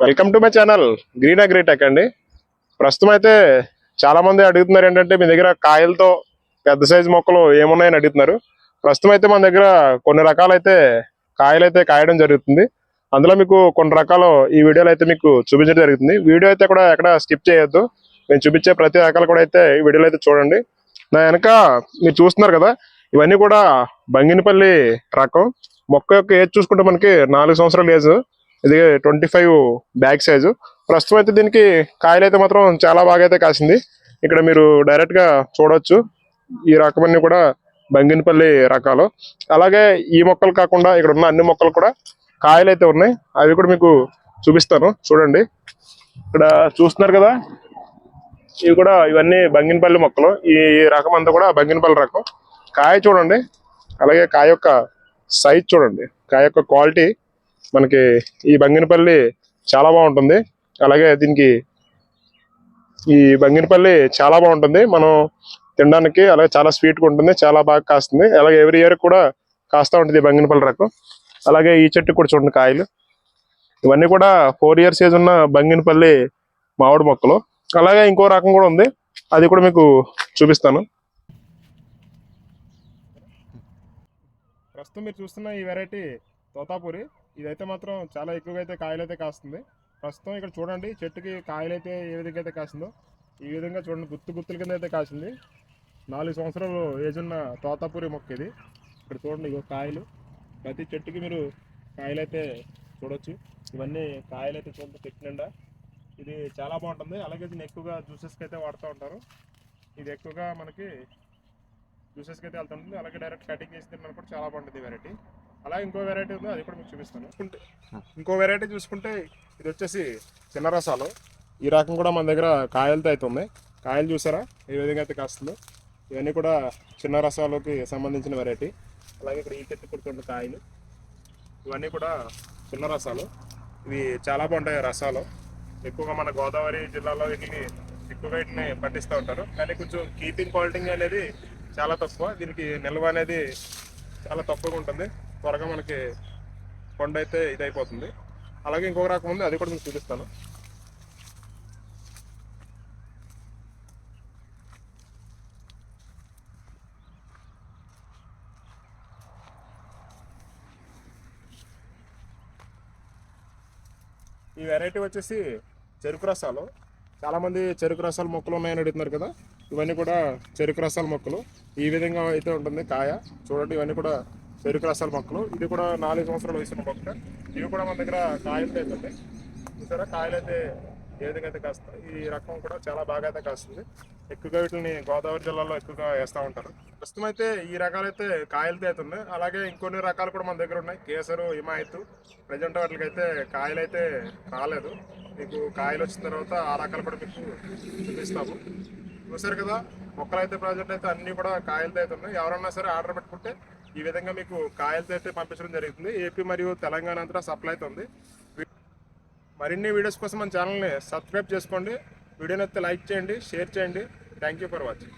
Welcome to my channel. Green agri tech అండి. ప్రస్తుతం అయితే చాలా మంది అడుగుతున్నారు ఏంటంటే మీ దగ్గర కాయలతో పెద్ద సైజు మొక్కలు ఏమున్నాయని అడుగుతున్నారు. ప్రస్తుతం అయితే మన దగ్గర కొన్ని రకాలైతే కాయలు అయితే కాయడం జరుగుతుంది. అందులో మీకు కొన్ని రకాలు ఈ వీడియోలో అయితే మీకు చూపించడం జరుగుతుంది. వీడియో అయితే కూడా ఎక్కడ స్కిప్ చేయొద్దు. నేను చూపించే ప్రతి రకాలు కూడా అయితే ఈ వీడియోలో అయితే చూడండి. నా వెనక మీరు చూస్తున్నారు కదా ఇవన్నీ కూడా బంగినపల్లి రకం. మొక్క యొక్క ఏజ్ చూసుకుంటే మనకి నాలుగు సంవత్సరాలు ఏజ్. ఇది ట్వంటీ ఫైవ్ బ్యాగ్ సైజు. ప్రస్తుతం అయితే దీనికి కాయలు అయితే మాత్రం చాలా బాగా అయితే కాసింది. ఇక్కడ మీరు డైరెక్ట్గా చూడొచ్చు. ఈ రకమన్నీ కూడా బంగినపల్లి రకాలు. అలాగే ఈ మొక్కలు కాకుండా ఇక్కడ ఉన్న అన్ని మొక్కలు కూడా కాయలు అయితే ఉన్నాయి. అవి కూడా మీకు చూపిస్తాను. చూడండి. ఇక్కడ చూస్తున్నారు కదా? ఇవి కూడా ఇవన్నీ బంగినపల్లి మొక్కలు. ఈ రకం అంతా కూడా బంగినపల్లి రకం. కాయ చూడండి. అలాగే కాయ యొక్క సైజ్ చూడండి. కాయ యొక్క క్వాలిటీ మనకి ఈ బంగినపల్లి చాలా బాగుంటుంది. అలాగే దీనికి ఈ బంగినపల్లి చాలా బాగుంటుంది. మనం తినడానికి అలాగే చాలా స్వీట్గా ఉంటుంది. చాలా బాగా కాస్తుంది. అలాగే ఎవ్రీ ఇయర్ కూడా కాస్తూ ఉంటుంది ఈ బంగినపల్లి రకం. అలాగే ఈ చెట్టు కూడా చూడండి కాయలు. ఇవన్నీ కూడా ఫోర్ ఇయర్స్ ఏజ్ ఉన్న బంగినపల్లి మామిడి మొక్కలు. అలాగే ఇంకో రకం కూడా ఉంది. అది కూడా మీకు చూపిస్తాను. ప్రస్తుతం మీరు చూస్తున్న ఈ వెరైటీ తోతాపూరి. ఇదైతే మాత్రం చాలా ఎక్కువగా అయితే కాయలు అయితే కాస్తుంది. ప్రస్తుతం ఇక్కడ చూడండి చెట్టుకి కాయలు అయితే ఏ విధంగా అయితే కాసిందో ఈ విధంగా చూడండి గుత్తు గుత్తుల కింద అయితే కాసింది. నాలుగు సంవత్సరాలు ఏజ్ ఉన్న తోతాపూరి మొక్క ఇది. ఇక్కడ చూడండి ఇగో కాయలు. ప్రతి చెట్టుకి మీరు కాయలు అయితే చూడొచ్చు. ఇవన్నీ కాయలు అయితే చూడండి చెట్టు నిండా. ఇది చాలా బాగుంటుంది. అలాగే దీన్ని ఎక్కువగా జ్యూసెస్కి అయితే వాడుతూ ఉంటారు. ఇది ఎక్కువగా మనకి జ్యూసెస్కి అయితే వెళ్తుంటుంది అలాగే డైరెక్ట్ కటింగ్ చేసి తిన్నాను కూడా చాలా బాగుంటుంది వెరైటీ. అలాగే ఇంకో వెరైటీ ఉంది అది కూడా మీకు చూపిస్తాను. చూసుకుంటే ఇంకో వెరైటీ చూసుకుంటే ఇది వచ్చేసి చిన్న రసాలు. ఈ రకం కూడా మన దగ్గర కాయలతో అయితే ఉన్నాయి. కాయలు చూసారా? ఏ విధంగా అయితే కాస్తుందో. ఇవన్నీ కూడా చిన్న రసాలకి సంబంధించిన వెరైటీ అలాగే ఇక్కడ ఈ చెట్టు కుడుతున్న కాయలు. ఇవన్నీ కూడా చిన్న రసాలు. ఇవి చాలా బాగుంటాయి రసాలు. ఎక్కువగా మన గోదావరి జిల్లాలో వీటిని ఎక్కువగా వీటిని పండిస్తూ ఉంటారు. కానీ కొంచెం కీపింగ్ క్వాలిటీ అనేది చాలా తక్కువ. దీనికి నిల్వ అనేది చాలా తక్కువగా ఉంటుంది. త్వరగా మనకి కొండ అయితే ఇదైపోతుంది. అలాగే ఇంకొక రకం ఉంది అది కూడా మీకు చూపిస్తాను. ఈ వెరైటీ వచ్చేసి చెరుకు రసాలు. చాలామంది చెరుకు రసాలు మొక్కలు ఉన్నాయని అడుగుతున్నారు కదా ఇవన్నీ కూడా చెరుకు రసాల మొక్కలు. ఈ విధంగా అయితే ఉంటుంది కాయ. చూడండి ఇవన్నీ కూడా పెరుగు రసాల మొక్కలు. ఇది కూడా నాలుగు సంవత్సరాలు వయసున్న మొక్క. ఇవి కూడా మన దగ్గర కాయలు అయితే ఉన్నాయి చూసారా? కాయలు అయితే ఏ విధంగా అయితే కాస్తాయి? ఈ రకం కూడా చాలా బాగా అయితే కాస్తుంది. ఎక్కువగా వీటిని గోదావరి జిల్లాలో ఎక్కువగా వేస్తూ ఉంటారు. ప్రస్తుతం అయితే ఈ రకాలైతే కాయలతో అయితే ఉన్నాయి అలాగే ఇంకొన్ని రకాలు కూడా మన దగ్గర ఉన్నాయి. కేసరు హిమాయత్. ప్రజెంట్ వాటికైతే కాయలు అయితే రాలేదు. మీకు కాయలు వచ్చిన తర్వాత ఆ రకాలు కూడా మీకు చూపిస్తాము. చూసారు కదా? మొక్కలు అయితే ప్రాజెక్ట్ అయితే అన్నీ కూడా కాయలతో అయితే ఉన్నాయి ఎవరన్నా సరే ఆర్డర్ పెట్టుకుంటే ఈ విధంగా మీకు కాయలతో అయితే పంపించడం జరుగుతుంది. ఏపీ మరియు తెలంగాణ అంతా సప్లై అవుతుంది మరిన్ని వీడియోస్ కోసం మన ఛానల్ని సబ్స్క్రైబ్ చేసుకోండి. వీడియోని అయితే లైక్ చేయండి షేర్ చేయండి. Thank you for watching